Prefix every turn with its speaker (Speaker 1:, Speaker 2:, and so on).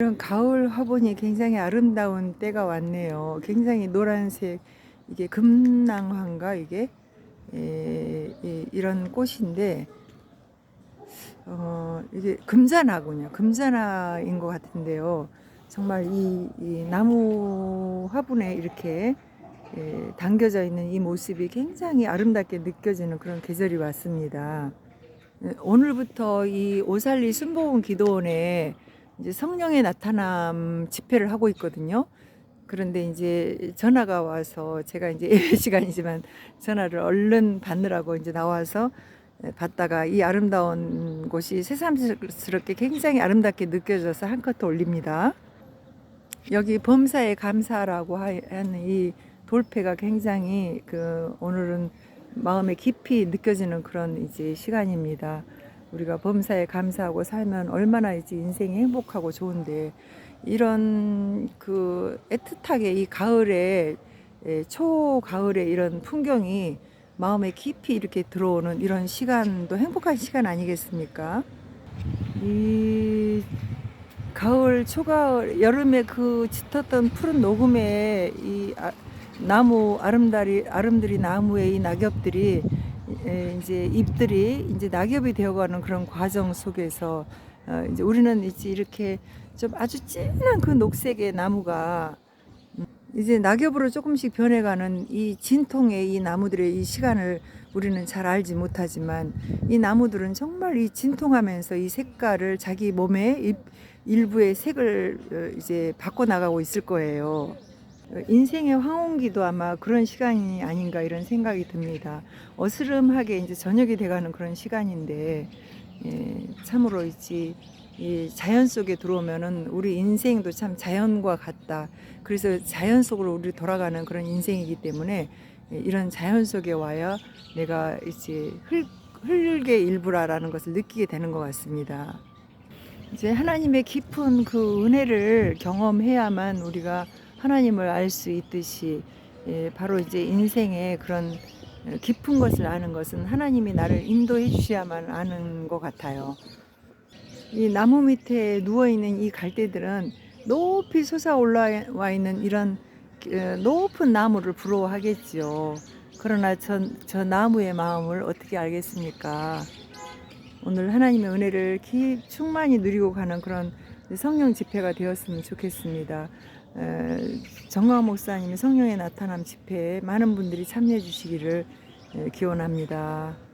Speaker 1: 이런 가을 화분이 굉장히 아름다운 때가 왔네요. 굉장히 노란색 이게 금낭화인가 이게 에, 이- 이런 꽃인데 어 이게 금자나군요. 금자나인 것 같은데요. 정말 이, 이 나무 화분에 이렇게 에, 담겨져 있는 이 모습이 굉장히 아름답게 느껴지는 그런 계절이 왔습니다. 에, 오늘부터 이 오살리 순복음 기도원에 이제 성령의 나타남 집회를 하고 있거든요. 그런데 이제 전화가 와서 제가 이제 예배 시간이지만 전화를 얼른 받느라고 이제 나와서 받다가 이 아름다운 곳이 새삼스럽게 굉장히 아름답게 느껴져서 한컷 올립니다. 여기 범사에 감사라고 하- 하는 이 돌패가 굉장히 그 오늘은 마음에 깊이 느껴지는 그런 이제 시간입니다. 우리가 범사에 감사하고 살면 얼마나 이제 인생이 행복하고 좋은데 이런 그 애틋하게 이 가을에 에, 초가을에 이런 풍경이 마음에 깊이 이렇게 들어오는 이런 시간도 행복한 시간 아니겠습니까? 이 가을 초가을 여름에 그 짙었던 푸른 녹음에 이 아, 나무 아름다리 아름드리 나무의 이 낙엽들이 에, 이제 잎들이 이제 낙엽이 되어가는 그런 과정 속에서 어, 이제 우리는 이제 이렇게 좀 아주 진한 그 녹색의 나무가 음, 이제 낙엽으로 조금씩 변해가는 이 진통의 이 나무들의 이 시간을 우리는 잘 알지 못하지만 이 나무들은 정말 이 진통하면서 이 색깔을 자기 몸의 일- 일부의 색을 어, 이제 바꿔 나가고 있을 거예요. 어, 인생의 황혼기도 아마 그런 시간이 아닌가 이런 생각이 듭니다. 어스름하게 이제 저녁이 돼가는 그런 시간인데 예, 참으로 있지 이 자연 속에 들어오면은 우리 인생도 참 자연과 같다. 그래서 자연 속으로 우리 돌아가는 그런 인생이기 때문에 예, 이런 자연 속에 와야 내가 이제 흘, 흙의 일부라라는 것을 느끼게 되는 것 같습니다. 이제 하나님의 깊은 그 은혜를 경험해야만 우리가 하나님을 알 수 있듯이 예, 바로 이제 인생의 그런 깊은 것을 아는 것은 하나님이 나를 인도해 주셔야만 아는 것 같아요. 이 나무 밑에 누워 있는 이 갈대들은 높이 솟아 올라와 있는 이런 어, 높은 나무를 부러워하겠지요. 그러나 저, 저 나무의 마음을 어떻게 알겠습니까? 오늘 하나님의 은혜를 기, 충만히 누리고 가는 그런 성령 집회가 되었으면 좋겠습니다. 에, 정광 목사님의 성령의 나타남 집회에 많은 분들이 참여해 주시기를 에, 기원합니다.